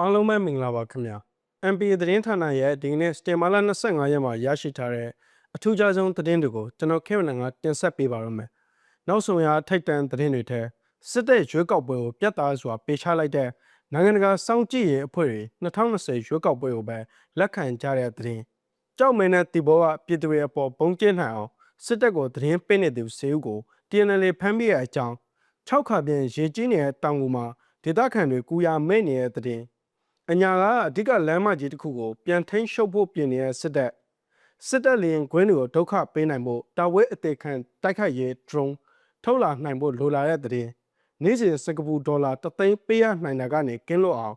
အားလုံးပဲမင်္ဂလာပါခင်ဗျာ MPA သတင်းဌာနရဲ့ဒီကနေ့စတင်မာလာ25ရက်မှာရရှိထားတဲ့အထူးခြားဆုံးသတင်းတွေကိုကျွန်တော်ခေဝနန်ကတင်ဆက်ပေးပါရမယ်နောက်ဆုံးရထိုက်တန်သတင်းတွေထဲစစ်တပ်ရွေးကောက်ပွဲကိုပြတ်သားစွာပေးချလိုက်တဲ့နိုင်ငံတကာစောင့်ကြည့်ရေးအဖွဲ့တွေ2020ရွေးကောက်ပွဲကိုပဲလက်ခံကြတဲ့သတင်းကြောက်မင်းနဲ့တီဘောကပြည်သူတွေအပေါ်ပုံကျင်းနိုင်အောင်စစ်တပ်ကိုသတင်းပေးနေသူစေဦးကို TNL ဖမ်းမိတဲ့အကြောင်း6ခါပြန်ရေကြီးနေတဲ့တောင်ကူမှာဒေသခံတွေကူရမဲ့နေတဲ့သတင်း အညာကအဓိကလမ်းမကြီးတစ်ခုကိုပြန်ထိန်းရှုပ်ဖို့ပြင်နေတဲ့စစ်တပ်စစ်တပ်လျင်ကွင်းတွေကိုဒုက္ခပေးနိုင်ဖို့တာဝဲအသေးခံတိုက်ခိုက်ရေး drone ထုတ်လာနိုင်ဖို့လိုလာတဲ့တဲ့င်းနေ့စဉ်စင်ကာပူဒေါ်လာ3သိန်းပေးရနိုင်တာကနေကင်းလို့အောင်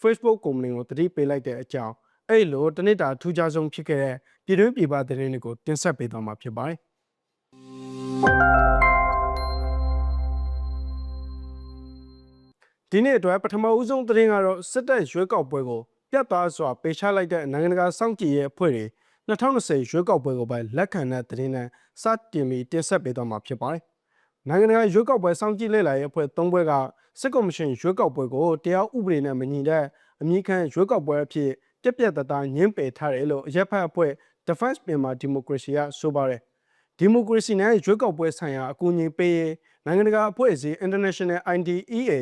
Facebook ကုမ္ပဏီကိုတတိပေးလိုက်တဲ့အကြောင်းအဲ့လိုတနစ်တာထူးခြားဆုံးဖြစ်ခဲ့တဲ့ပြည်တွင်းပြည်ပသတင်းတွေကိုတင်ဆက်ပေးသွားမှာဖြစ်ပါတယ် ဒီနေ့အတွက်ပထမဦးဆုံးသတင်းကတော့စစ်တပ်ရွေးကောက်ပွဲကိုပြတ်သားစွာပေးချလိုက်တဲ့နိုင်ငံတကာစောင့်ကြည့်ရေးအဖွဲ့တွေ2020ရွေးကောက်ပွဲကိုပဲလက်ခံတဲ့သတင်းနဲ့စတင်ပြီးတင်ဆက်ပေးသွားမှာဖြစ်ပါတယ်။နိုင်ငံတကာရွေးကောက်ပွဲစောင့်ကြည့်လေ့လာရေးအဖွဲ့၃ဘွဲကစစ်ကော်မရှင်ရွေးကောက်ပွဲကိုတရားဥပဒေနဲ့မညီတဲ့အမိခံရွေးကောက်ပွဲအဖြစ်ပြက်ပြက်တသားညှင်းပယ်ထားတယ်လို့အရက်ဖက်အဖွဲ့ Defense Myanmar Democracy ကဆိုပါတယ်။ဒီမိုကရေစီနဲ့ရွေးကောက်ပွဲဆိုင်ရာအကူအညီပေးရေးနိုင်ငံတကာအဖွဲ့အစည်း International IDEA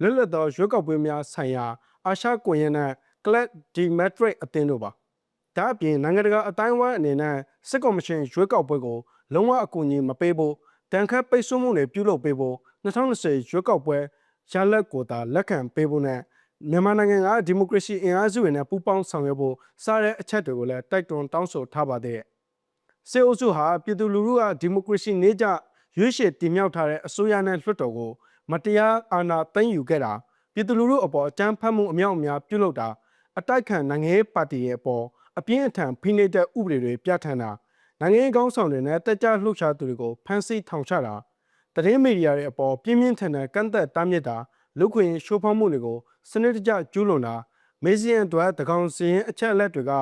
လွတ်လပ်သောရွေးကောက်ပွဲများဆိုင်ရာအာရှကွန်ရက်နဲ့ Clad Demetric အသင်းတို့ပါ။ဒါအပြင်နိုင်ငံတကာအတိုင်းအဝိုင်းအနေနဲ့စစ်ကော်မရှင်ရွေးကောက်ပွဲကိုလုံးဝအကူအညီမပေးဖို့တန်ခတ်ပိတ်ဆို့မှုတွေပြုလုပ်ပေးဖို့2020ရွေးကောက်ပွဲရလဒ်ကိုသာလက်ခံပေးဖို့နဲ့မြန်မာနိုင်ငံကဒီမိုကရေစီအင်အားစုတွေနဲ့ပူးပေါင်းဆောင်ရွက်ဖို့စားတဲ့အချက်တွေကိုလည်းတိုက်တွန်းတောင်းဆိုထားပါသေးတယ်။စေအုပ်စုဟာပြည်သူလူထုကဒီမိုကရေစီနေကြရွေးချယ်တင်မြှောက်ထားတဲ့အစိုးရနဲ့လွှတ်တော်ကို မတရားအာဏာသိမ်းယူခဲ့တာပြည်သူလူထုအပေါ်အကြမ်းဖက်မှုအမြောက်အများပြုလုပ်တာအတိုက်ခံနိုင်ငံရေးပါတီရဲ့အပေါ်အပြင်းအထန်ဖိနှိပ်တဲ့ဥပဒေတွေပြဋ္ဌာန်းတာနိုင်ငံရေးကောင်းဆောင်တွေနဲ့တက်ကြလှုပ်ရှားသူတွေကိုဖမ်းဆီးထောင်ချတာတရင်မီဒီယာတွေအပေါ်ပြင်းပြင်းထန်ထန်ကန့်သက်တားမြစ်တာလူခွင့်ရှိုးဖောက်မှုတွေကိုစနစ်တကျကျူးလွန်တာမေးစင်းအတွက်တကောင်စရင်အချက်အလက်တွေက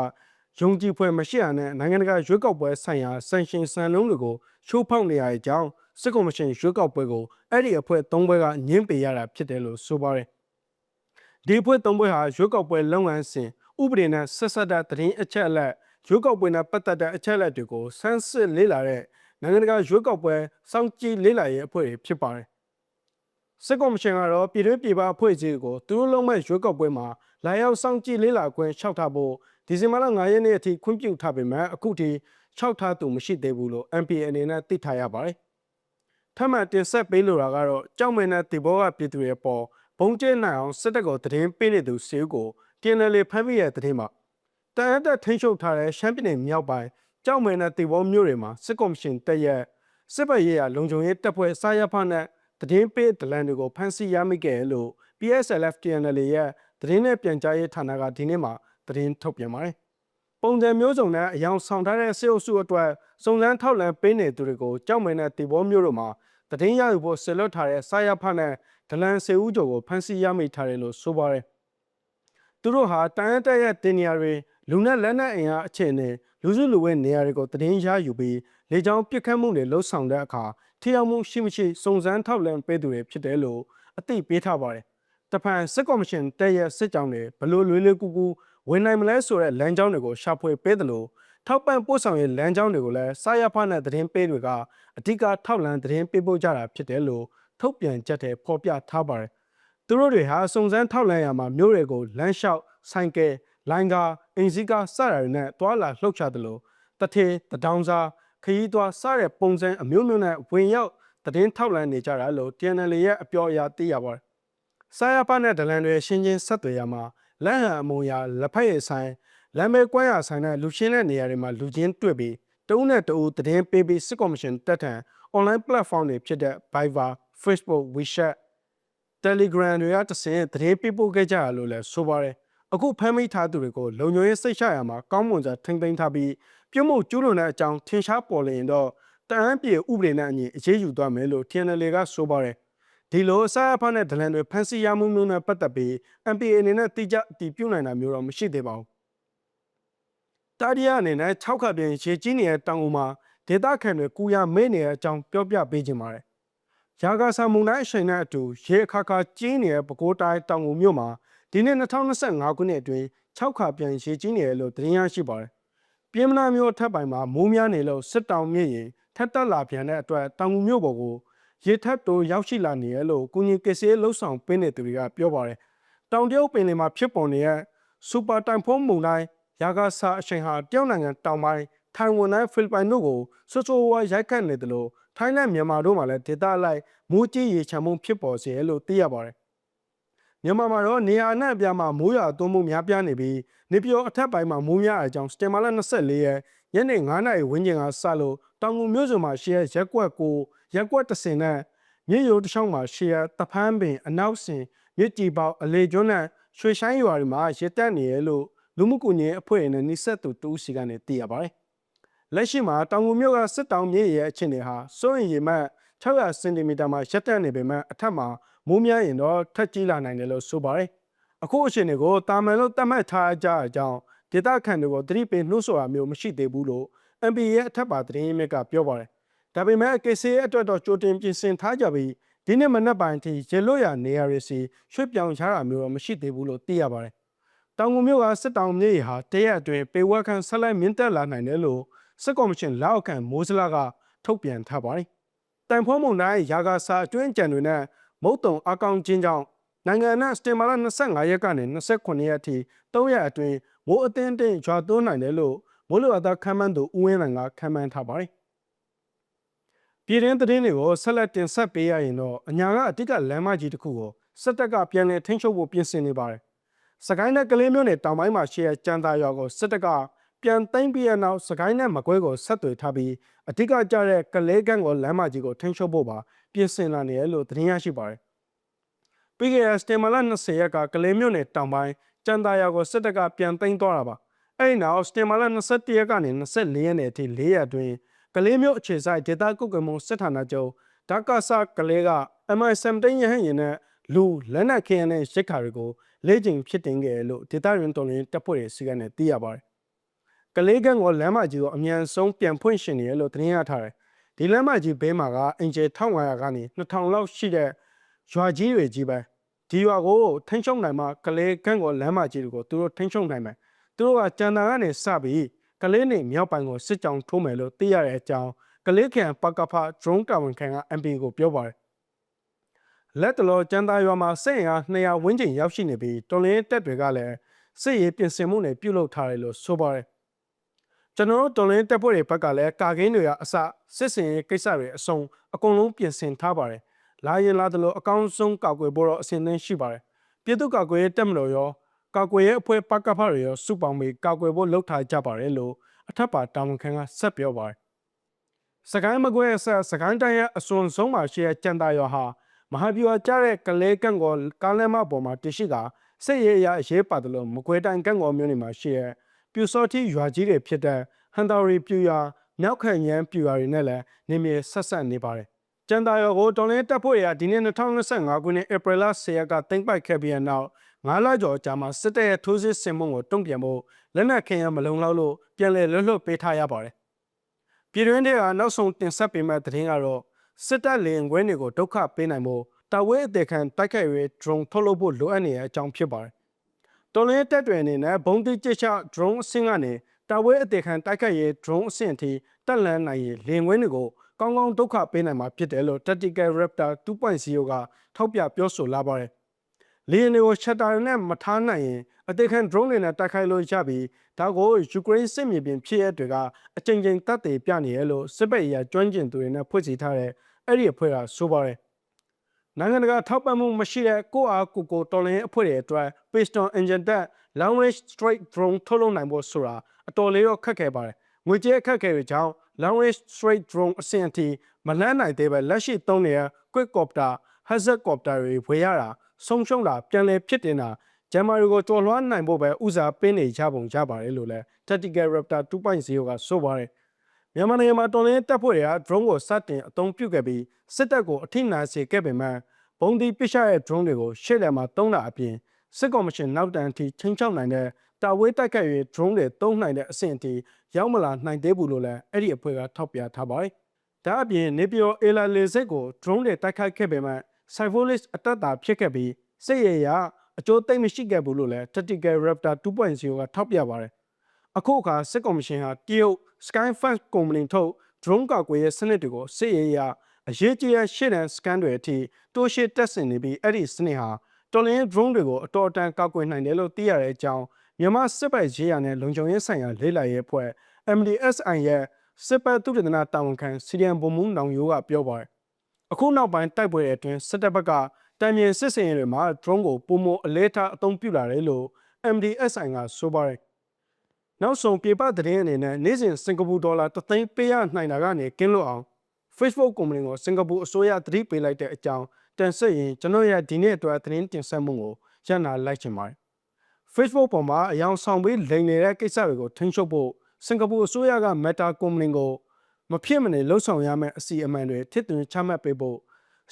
ယုံကြည်ဖွယ်မရှိရတဲ့နိုင်ငံတကာရွေးကောက်ပွဲဆိုင်ရာဆန်ရှင်စံလုံးတွေကိုရှိုးဖောက်နေရတဲ့အကြောင်းစစ်ကော်မရှင်ရွေးကောက်ပွဲကိုအဲ့ဒီအဖွဲ့၃ဘွဲကညှင်းပယ်ရတာဖြစ်တယ်လို့ဆိုပါတယ်ဒီအဖွဲ့၃ဘွဲဟာရွေးကောက်ပွဲလုပ်ငန်းစဉ်ဥပဒေနဲ့ဆက်ဆက်တဲ့သတင်းအချက်အလက်ရွေးကောက်ပွဲနဲ့ပတ်သက်တဲ့အချက်အလက်တွေကိုဆန်းစစ်လေ့လာတဲ့နိုင်ငံတကာရွေးကောက်ပွဲစောင့်ကြည့်လေ့လာရေးအဖွဲ့တွေဖြစ်ပါတယ်စစ်ကော်မရှင်ကတော့ပြည်တွင်းပြည်ပအဖွဲ့အစည်းကိုသူတို့လုံးမဲ့ရွေးကောက်ပွဲမှာလာရောက်စောင့်ကြည့်လေ့လာခွင့်လျှောက်ထားဖို့ ဒီဇင်ဘာလ9ရက်နေ့အထိခွင့်ပြုထားပေမဲ့အခုထိလျှောက်ထားသူမရှိသေးဘူးလို့ MPA အနေနဲ့သိထားရပါတယ်ထပ်မံတင်ဆက်ပေးလိုတာကတော့ကြောက်မင်းနဲ့တီဘောကပြည်သူတွေပေါ်ဘုံကျဲနိုင်အောင်စစ်တပ်ကိုသတင်းပေးနေသူစေဦးကို TNL ဖမ်းမိရဲ့သတင်းမှာတန်အပ်တဲ့ထိန်းချုပ်ထားတဲ့ရှမ်းပြည်နယ်မြောက်ပိုင်းကြောက်မင်းနဲ့တီဘောမြို့တွေမှာစစ်ကော်မရှင်တက်ရက်စစ်ပတ်ရေးရလုံခြုံရေးတပ်ဖွဲ့စားရဖနဲ့သတင်းပေးဒလန်တွေကိုဖမ်းဆီးရမိခဲ့လို့ PSLF TNL ရဲ့သတင်းနဲ့ပြန်ကြားရေးဌာနကဒီနေ့မှာ သတင်းထုတ်ပြန်ပါတယ်ပုံစံမျိုးစုံနဲ့အယောင်ဆောင်ထားတဲ့စစ်အုပ်စုအတွက်စုံစမ်းထောက်လှမ်းပေးနေသူတွေကိုကြောက်မင်းတဲ့တီဘောမျိုးတို့မှာတည်င်းရယူဖို့ဆလွတ်ထားတဲ့စာရဖနဲ့ဒလန်စေဦးကျော်ကိုဖမ်းဆီးရမိထားတယ်လို့ဆိုပါတယ်။သူတို့ဟာတန်ရတက်ရဲ့တင်နေရာတွေလူနဲ့လက်နက်အင်အားအခြေအနေလူစုလူဝဲနေရာတွေကိုတည်င်းရယူပြီးလေကြောင်းပစ်ခတ်မှုတွေလှုပ်ဆောင်တဲ့အခါထိရောက်မှုရှိမရှိစုံစမ်းထောက်လှမ်းပေးသူတွေဖြစ်တယ်လို့အသိပေးထားပါတယ်။တဖန်စစ်ကော်မရှင်တက်ရဲ့စစ်ကြောင်းတွေဘလို့လွေးလွေးကူကူ ဝင်နိုင်မလဲဆိုတဲ့လမ်းကြောင်းတွေကိုရှာဖွေပေးတယ်လို့ထောက်ပံ့ပို့ဆောင်ရေးလမ်းကြောင်းတွေကိုလည်းစာရဖနဲ့သတင်းပေးတွေကအဓိကထောက်လန်းသတင်းပေးပို့ကြတာဖြစ်တယ်လို့ထုတ်ပြန်ချက်တွေဖော်ပြထားပါတယ်။သူတို့တွေဟာစုံစမ်းထောက်လန်းရမှာမြို့တွေကိုလမ်းလျှောက်ဆိုင်ကယ်လိုင်းကားအင်စီကားစတာတွေနဲ့တွာလာလှုပ်ချတယ်လို့တထေတဒေါင်းစားခရီးသွားစတဲ့ပုံစံအမျိုးမျိုးနဲ့ဝင်ရောက်သတင်းထောက်လန်းနေကြတာလို့ TNL ရဲ့အပြောအရသိရပါတယ်။စာရဖနဲ့ဒလန်တွေရှင်းချင်းဆက်သွယ်ရမှာ လက်ဟန်အမုံရလက်ဖက်ရည်ဆိုင်လမ်းမဲကွမ်းရဆိုင်တဲ့လူရှင်းတဲ့နေရာတွေမှာလူချင်းတွေ့ပြီးတုံးနဲ့တူသတင်းပေးပြီးစစ်ကော်မရှင်တက်ထံ online platform တွေဖြစ်တဲ့ Viber, Facebook, WeChat, Telegram တွေကတဆင့်သတင်းပေးပို့ခဲ့ကြရလို့လည်းဆိုပါတယ်အခုဖမ်းမိထားသူတွေကိုလုံခြုံရေးစိတ်ချရမှာကောင်းမွန်စွာထိမ့်သိမ်းထားပြီးပြုမှုကျူးလွန်တဲ့အကြောင်းထင်ရှားပေါ်လရင်တော့တအန်းပြေဥပဒေနဲ့အညီအရေးယူသွားမယ်လို့ TNL ကဆိုပါတယ် ဒီလိုအစားအဖားနဲ့ဒလန်တွေဖမ်းဆီးရမှုမျိုးနဲ့ပတ်သက်ပြီး MPA အနေနဲ့တိကျအတည်ပြုနိုင်တာမျိုးတော့မရှိသေးပါဘူးတာဒီယာအနေနဲ့6ခါပြင်ရေကြီးနေတဲ့တောင်ကူမှာဒေတာခံတွေကူရမေ့နေတဲ့အကြောင်းပြောပြပေးခြင်းပါတယ်။ရာဂါဆာမုန်တိုင်းအချိန်နဲ့အတူရေအခါခါကြီးနေတဲ့ပဲခူးတိုင်းတောင်ကူမြို့မှာဒီနှစ်2025ခုနှစ်အတွင်း6ခါပြန်ရေကြီးနေတယ်လို့သတင်းရရှိပါတယ်။ပြည်မနာမျိုးအထက်ပိုင်းမှာမိုးများနေလို့စစ်တောင်မြင့်ရင်ထက်တက်လာပြန်တဲ့အတွက်တောင်ငူမြို့ပေါ်ကို ရေထက်တိုးရောက်ရှိလာနေရလို့ကုညီကစေးလှုပ်ဆောင်ပေးနေသူတွေကပြောပါတယ်။တောင်တရုတ်ပင်လယ်မှာဖြစ်ပေါ်နေတဲ့စူပါတိုင်ဖုန်းမုန်တိုင်းရာဂါဆာအချိန်ဟာတရုတ်နိုင်ငံတောင်ပိုင်းထိုင်ဝမ်နဲ့ဖိလစ်ပိုင်တို့ကိုဆွဆိုဝါရိုက်ခတ်နေတယ်လို့ထိုင်းနဲ့မြန်မာတို့မှာလည်းဒေသအလိုက်မိုးကြီးရေချမ်းမှုဖြစ်ပေါ်စေတယ်လို့သိရပါတယ်။ မြန်မာမှာတော့နေရာအနှံ့အပြားမှာမိုးရွာသွန်းမှုများပြားနေပြီးနေပြည်တော်အထက်ပိုင်းမှာမိုးများအကြောင်းစတင်မာလာ24ရက်ညနေ9:00နာရီဝန်းကျင်ကစလို့တောင်ငူမြို့စုံမှာရှေ့ရက်ကွက်ကိုရက်ကွက်တစ်စင်နဲ့မြေရိုးတစ်ချောင်းမှာရှေ့ရက်တဖန်းပင်အနောက်စင်မြစ်တီပေါအလေကျွန်းနဲ့ရွှေဆိုင်ရွာတွေမှာရတက်နေရလို့လူမှုကူညီရေးအဖွဲ့နဲ့နှိဆက်သူတူးစီကနေသိရပါတယ်။လက်ရှိမှာတောင်ငူမြို့ကစစ်တောင်မြေရဲ့အခြေအနေဟာစိုးရင်ရေမှတ်600စင်တီမီတာမှာရက်တက်နေပေမဲ့အထက်မှာ မိုးများရင်တော့ထက်ကြီးလာနိုင်တယ်လို့ဆိုပါတယ်။အခုအခြေအနေကိုတာမန်လို့သတ်မှတ်ထားကြအကြောင်းဒေတာခန်တွေကိုသတိပေးနှိုးဆော်ရမျိုးမရှိသေးဘူးလို့ MP ရဲ့အထက်ပါသတင်းရင်းမြစ်ကပြောပါတယ်။ဒါပေမဲ့ KC ရဲ့အတွက်တော့ကြိုတင်ပြင်ဆင်ထားကြပြီးဒီနေ့မနက်ပိုင်းထိရေလွတ်ရနေရာတွေစီရွှေ့ပြောင်းချတာမျိုးတော့မရှိသေးဘူးလို့သိရပါတယ်။တောင်ငူမြို့ကစစ်တောင်မြေဟာတရက်အတွင်းပေဝက်ခန့်ဆက်လက်မြင့်တက်လာနိုင်တယ်လို့စစ်ကော်မရှင်လက်အောက်ခံမိုးစလာကထုတ်ပြန်ထားပါတယ်။တိုင်ဖုံးမုန်တိုင်းရာဂါစာအတွင်းကြံတွေနဲ့ မုတ်တုံအကောင်ချင်းကြောင့်နိုင်ငံနဲ့စတင်မာလာ25ရက်ကနေ29ရက်အထိ3ရက်အတွင်းမိုးအသင်းတင်ရွာသွန်းနိုင်တယ်လို့မိုးလေဝသခန့်မှန်းသူဦးဝင်းနိုင်ကခန့်မှန်းထားပါတယ်။ပြည်တွင်းသတင်းတွေကိုဆက်လက်တင်ဆက်ပေးရရင်တော့အညာကအတိတ်ကလမ်းမကြီးတစ်ခုကိုစစ်တပ်ကပြန်လည်ထိန်းချုပ်ဖို့ပြင်ဆင်နေပါတယ်။စကိုင်းနဲ့ကလေးမျိုးနယ်တောင်ပိုင်းမှာရှိတဲ့ကြံသာရွာကိုစစ်တပ်က ပြန်သိမ်းပြီးရနောက်စကိုင်းနဲ့မကွဲကိုဆက်သွယ်ထားပြီးအတိတ်ကကြတဲ့ကလေးကန်းကိုလမ်းမကြီးကိုထိန်းချုပ်ဖို့ပါပြင်ဆင်လာနေရလို့သတင်းရရှိပါတယ်။ပြီးခဲ့တဲ့စတင်မလာ20ရက်ကကလေးမျိုးနယ်တောင်ပိုင်းကြံသာရွာကိုစစ်တပ်ကပြန်သိမ်းသွားတာပါ။အဲဒီနောက်စတင်မလာ21ရက်ကနေ24ရက်နေ့အထိ၄ရက်အတွင်းကလေးမျိုးအခြေဆိုင်ဒေတာကုတ်ကမုံစစ်ဌာနချုပ်ဒါကာဆာကလေးက MI17 ရဟန်းရင်နဲ့လူလက်နက်ခင်းရတဲ့ရိတ်ခါတွေကိုလေ့ကျင့်ဖြစ်တင်ခဲ့လို့ဒေတာရင်တော်ရင်တပ်ဖွဲ့တွေစီကနေသိရပါတယ်။ ကလေးကန်းကလမ်းမကြီးကိုအမြန်ဆုံးပြန်ဖွင့်ရှင်နေရလို့သတင်းရထားတယ်။ဒီလမ်းမကြီးဘေးမှာကအင်ဂျီ1500ကနေ2000လောက်ရှိတဲ့ရွာကြီးတွေကြီးပဲဒီရွာကိုထိန်းချုပ်နိုင်မှကလေးကန်းကလမ်းမကြီးတွေကိုသူတို့ထိန်းချုပ်နိုင်မယ်။သူတို့ကကြံတာကနေစပြီးကလေးနေမြောက်ပိုင်းကိုစစ်ကြောင်ထိုးမယ်လို့သိရတဲ့အကြောင်းကလေးခန်ပကဖ drone တာဝန်ခံက MP ကိုပြောပါတယ်လက်တလောကျန်းသားရွာမှာစစ်ရင်အား200ဝန်းကျင်ရောက်ရှိနေပြီးတော်လင်းတက်တွေကလည်းစစ်ရေးပြင်ဆင်မှုတွေပြုလုပ်ထားတယ်လို့ဆိုပါတယ် ကျွန်တော်တို့တော်လင်းတက်ဖွဲ့တွေဘက်ကလည်းကာကင်းတွေကအစစစ်စင်ရေးကိစ္စတွေအစုံအကုန်လုံးပြင်ဆင်ထားပါတယ်လာရင်လာတယ်လို့အကောင်းဆုံးကာကွယ်ဖို့တော့အစဉ်သင်းရှိပါတယ်ပြည်သူ့ကာကွယ်ရေးတက်မလို့ရောကာကွယ်ရေးအဖွဲ့ပကဖတွေရောစုပေါင်းပြီးကာကွယ်ဖို့လှုပ်ထားကြပါတယ်လို့အထက်ပါတာဝန်ခံကဆက်ပြောပါတယ်။စကိုင်းမကွဲဆက်စကိုင်းတိုင်းရဲ့အစွန်ဆုံးမှာရှိတဲ့ကြံတာရွာဟာမဟာဗျူဟာကျတဲ့ကလေးကန့်ကိုကားလမ်းမပေါ်မှာတရှိကစစ်ရေးအရာအရေးပါတယ်လို့မကွဲတိုင်းကန့်ကိုမြို့နယ်မှာရှိတဲ့ ပြူစောတိရွာကြီးတွေဖြစ်တဲ့ဟန်တာရီပြူရွာမြောက်ခန့်ရန်ပြူရွာတွေနဲ့လည်းနေမြေဆက်ဆက်နေပါတယ်။ကျန်တာရောကိုတော်လင်းတပ်ဖွဲ့ရာဒီနေ့2025ခုနှစ်ဧပြီလ10ရက်ကတင်ပိုက်ခဲ့ပြီးနောက်ငါးလကျော်ကြာမှစစ်တပ်ရဲ့ထိုးစစ်ဆင်မှုကိုတုံ့ပြန်ဖို့လက်နက်ခင်ရမလုံလောက်လို့ပြန်လည်လွတ်လွတ်ပေးထားရပါတယ်။ပြည်တွင်းတွေကနောက်ဆုံးတင်ဆက်ပေးမဲ့သတင်းကတော့စစ်တပ်လင်ခွဲတွေကိုဒုက္ခပေးနိုင်ဖို့တာဝဲအသေးခံတိုက်ခိုက်ရေး drone ထုတ်လုပ်ဖို့လိုအပ်နေတဲ့အကြောင်းဖြစ်ပါတယ်။ တော်လင်းတက်တွေအနေနဲ့ဘုံတိကျချ drone အဆင့်ကနေတာဝဲအသေးခံတိုက်ခိုက်ရေး drone အဆင့်အထိတက်လန်းနိုင်ရင်လင်ခွဲတွေကိုကောင်းကောင်းဒုက္ခပေးနိုင်မှာဖြစ်တယ်လို့ Tactical Raptor 2.0ကထောက်ပြပြောဆိုလာပါတယ်။လေယာဉ်တွေကိုရှက်တာနဲ့မထားနိုင်ရင်အသေးခံ drone တွေနဲ့တိုက်ခိုက်လို့ရပြီးဒါကိုယူကရိန်းစစ်မြေပြင်ဖြစ်ရတွေကအကြိမ်ကြိမ်တပ်တွေပြနေရလို့စစ်ဘက်အရာကျွမ်းကျင်သူတွေနဲ့ဖွဲ့စည်းထားတဲ့အဲ့ဒီအဖွဲ့ကဆိုပါတယ် နိုင်ငံတကာထောက်ပံ့မှုမရှိတဲ့ကိုအားကိုကိုတော်လင်းအဖွဲ့တွေအတွက် piston engine တက် long range straight drone ထုတ်လုပ်နိုင်ဖို့ဆိုတာအတော်လေးတော့ခက်ခဲပါတယ်ငွေကြေးအခက်အခဲတွေကြောင့် long range straight drone အဆင့်အထိမလန်းနိုင်သေးပဲလက်ရှိသုံးနေတဲ့ quick copter hazard copter တွေဝယ်ရတာဆုံးရှုံးတာပြန်လည်ဖြစ်တင်တာဂျမ်မာရီကိုတော်လွှမ်းနိုင်ဖို့ပဲဥစားပေးနေကြပုံကြပါတယ်လို့လည်း Tactical Raptor 2.0ကဆိုပါတယ် မြန်မာနိုင်ငံမှာတော်လင်းတပ်ဖွဲ့တွေက drone ကိုစတင်အသုံးပြုခဲ့ပြီးစစ်တပ်ကိုအထိနာစေခဲ့ပေမဲ့ဘုံဒီပစ်ရှရဲ့ drone တွေကိုရှေ့လည်မှာတုံးတာအပြင်စစ်ကော်မရှင်နောက်တန်းအထိချင်းချောက်နိုင်တဲ့တာဝေးတိုက်ခိုက်ရေး drone တွေတုံးနိုင်တဲ့အဆင့်အထိရောက်မလာနိုင်သေးဘူးလို့လည်းအဲ့ဒီအဖွဲ့ကထောက်ပြထားပါတယ်။ဒါအပြင်နေပြည်တော်အေလာလေစစ်ကို drone တွေတိုက်ခိုက်ခဲ့ပေမဲ့ Cypholis အတက်တာဖြစ်ခဲ့ပြီးစစ်ရေးရအကျိုးသိမ်းမရှိခဲ့ဘူးလို့လည်း Tactical Raptor 2.0ကထောက်ပြပါတယ်။ အခုအခါစစ်ကော်မရှင်ဟာတရုတ် Skyfence ကုမ္ပဏီထုတ် drone ကောက်ကွယ်ရေးစနစ်တွေကိုစစ်ရေးအရအရေးကြီးတဲ့ရှေ့တန်းစကန်တွေအထိတိုးရှင်းတက်ဆင်နေပြီးအဲ့ဒီစနစ်ဟာတော်လင်း drone တွေကိုအတော်အတန်ကောက်ကွယ်နိုင်တယ်လို့သိရတဲ့အကြောင်းမြန်မာစစ်ပိုက်ရေးရနဲ့လုံခြုံရေးဆိုင်ရာလေးလာရေးအဖွဲ့ MDSI ရဲ့စစ်ပတ်သုတေသနတာဝန်ခံစီဒီယန်ဘုံမူးနောင်ယိုးကပြောပါတယ်။အခုနောက်ပိုင်းတိုက်ပွဲတွေအတွင်းစစ်တပ်ဘက်ကတံမြင်စစ်စင်ရေးတွေမှာ drone ကိုပုံမအလဲထားအသုံးပြုလာတယ်လို့ MDSI ကဆိုပါတယ်။ နောက်ဆုံးပြေပသတင်းအနေနဲ့နေ့စဉ်စင်ကာပူဒေါ်လာ3သိန်းပေးရနိုင်တာကနေကင်းလွတ်အောင် Facebook ကုမ္ပဏီကိုစင်ကာပူအစိုးရသတိပေးလိုက်တဲ့အကြောင်းတန်ဆက်ရင်ကျွန်တော်ရဲ့ဒီနေ့အတွက်သတင်းတင်ဆက်မှုကိုရန်နာလိုက်ချင်ပါတယ်။ Facebook ပေါ်မှာအယောင်ဆောင်ပေးလိမ်နေတဲ့ကိစ္စတွေကိုထိန်းချုပ်ဖို့စင်ကာပူအစိုးရက Meta ကုမ္ပဏီကိုမဖြစ်မနေလှုပ်ဆောင်ရမယ့်အစီအမံတွေထစ်သွင်းချမှတ်ပေးဖို့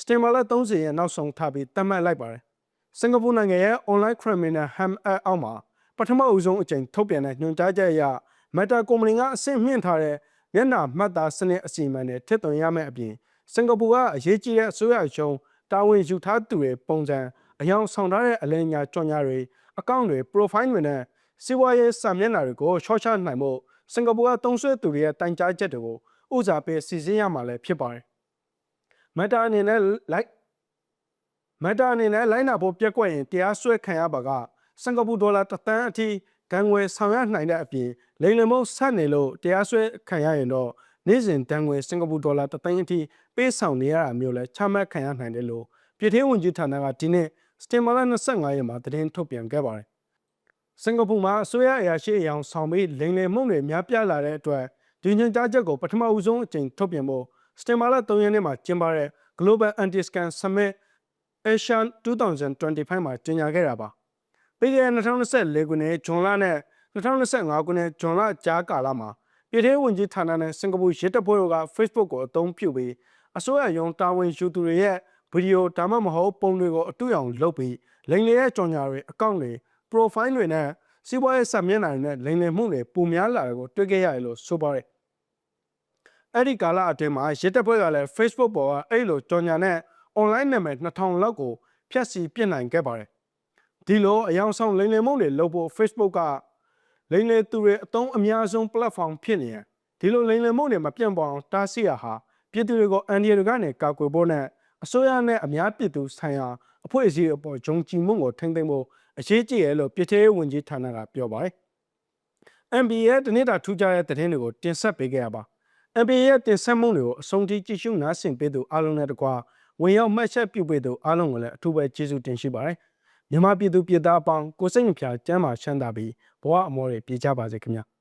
စတင်မာလာ30ရဲ့နောက်ဆုံးထားပြီးသတ်မှတ်လိုက်ပါတယ်။စင်ကာပူနိုင်ငံရဲ့ online criminal ham act အောက်မှာ ပထမအဦးဆုံးအကြိမ်ထုတ်ပြန်တဲ့ညွှန်ကြားချက်အရ Meta ကုမ္ပဏီကအဆင့်မြင့်ထားတဲ့မျက်နှာမှတ်သားစနစ်အစီအမံတွေထစ်သွင်းရမယ့်အပြင်စင်ကာပူကအရေးကြီးတဲ့အစိုးရအရှုံးတာဝန်ယူထားသူတွေပုံစံအယောင်ဆောင်ထားတဲ့အလဲညာကြော်ညာတွေအကောင့်တွေ profile တွေနဲ့စီးပွားရေးစာမျက်နှာတွေကိုရှော့ချနိုင်ဖို့စင်ကာပူကတုံးဆွဲသူတွေရဲ့တိုင်ကြားချက်တွေကိုဥစားပေးစီစဉ်ရမှာလည်းဖြစ်ပါတယ်။ Meta အနေနဲ့လိုက် Meta အနေနဲ့လိုက်နာဖို့ပြက်ကွက်ရင်တရားစွဲခံရပါက စင်ကာပူဒေါ်လာတသန်းအထိဂန်ငွေဆောင်ရနိုင်တဲ့အပြင်လိမ်လည်မှုဆက်နေလို့တရားစွဲခံရရင်တော့နေ့စဉ်တန်ငွေစင်ကာပူဒေါ်လာတသိန်းအထိပေးဆောင်နေရတာမျိုးလဲချမှတ်ခံရနိုင်တယ်လို့ပြည်ထရေးဝန်ကြီးဌာနကဒီနေ့စတင်မာလာ25ရက်မှာသတင်းထုတ်ပြန်ခဲ့ပါတယ်။စင်ကာပူမှာအစိုးရအရာရှိအယောင်ဆောင်ပြီးလိမ်လည်မှုတွေများပြားလာတဲ့အတွက်ဒီညွှန်ကြားချက်ကိုပထမဦးဆုံးအကြိမ်ထုတ်ပြန်ဖို့စတင်မာလာ3ရက်နေ့မှာကျင်းပတဲ့ Global Anti-Scam Summit Asia 2025မှာကြေညာခဲ့တာပါ။ ပြီးခဲ့တဲ့2024ခုနှစ်ဇွန်လနဲ့2025ခုနှစ်ဇွန်လကြားကာလမှာပြည်ထောင်ဝန်ကြီးဌာနနဲ့စင်ကာပူရဲတပ်ဖွဲ့တို့က Facebook ကိုအသုံးပြုပြီးအစိုးရရုံးတာဝန်ယူသူတွေရဲ့ဗီဒီယိုဒါမှမဟုတ်ပုံတွေကိုအတူအောင်လုပ်ပြီးလိမ်လည်ရဲ့ကြော်ညာတွေအကောင့်တွေ profile တွေနဲ့စီးပွားရေးစာမျက်နှာတွေနဲ့လိမ်လည်မှုတွေပုံများလာတယ်ကိုတွေ့ခဲ့ရတယ်လို့ဆိုပါတယ်။အဲ့ဒီကာလအတွင်းမှာရဲတပ်ဖွဲ့ကလည်း Facebook ပေါ်ကအဲ့လိုကြော်ညာနဲ့ online နာမည်2000လောက်ကိုဖျက်ဆီးပြစ်နိုင်ခဲ့ပါတယ်။ ဒီလိုအယောင်ဆောင်လိမ်လည်မှုတွေလုပ်ဖို့ Facebook ကလိမ်လည်သူတွေအသုံးအများဆုံး platform ဖြစ်နေရင်ဒီလိုလိမ်လည်မှုတွေမပြန့်ပွားအောင်တားဆီးရဟာပြည်သူတွေကိုအန်ဒီရကနေကာကွယ်ဖို့နဲ့အစိုးရနဲ့အများပြည်သူဆိုင်ရာအဖွဲ့အစည်းအပေါ်ဂျုံကြည်မှုကိုထိန်းသိမ်းဖို့အရေးကြီးရလို့ပြည်ထရေးဝန်ကြီးဌာနကပြောပါတယ်။ MBA ရဲ့တနေ့တာထူးခြားတဲ့သတင်းတွေကိုတင်ဆက်ပေးခဲ့ရပါ။ MBA ရဲ့တင်ဆက်မှုတွေကိုအဆုံးထိကြည့်ရှုနားဆင်ပေးသူအားလုံးနဲ့တကွာဝင်ရောက်မှတ်ချက်ပြုပေးသူအားလုံးကိုလည်းအထူးပဲကျေးဇူးတင်ရှိပါတယ်။ မြန်မာပြည်သူပြည်သားအပေါင်းကိုစိတ်နှပြချမ်းသာချမ်းသာပြီးဘဝအမောတွေပြည့်ကြပါစေခင်ဗျာ။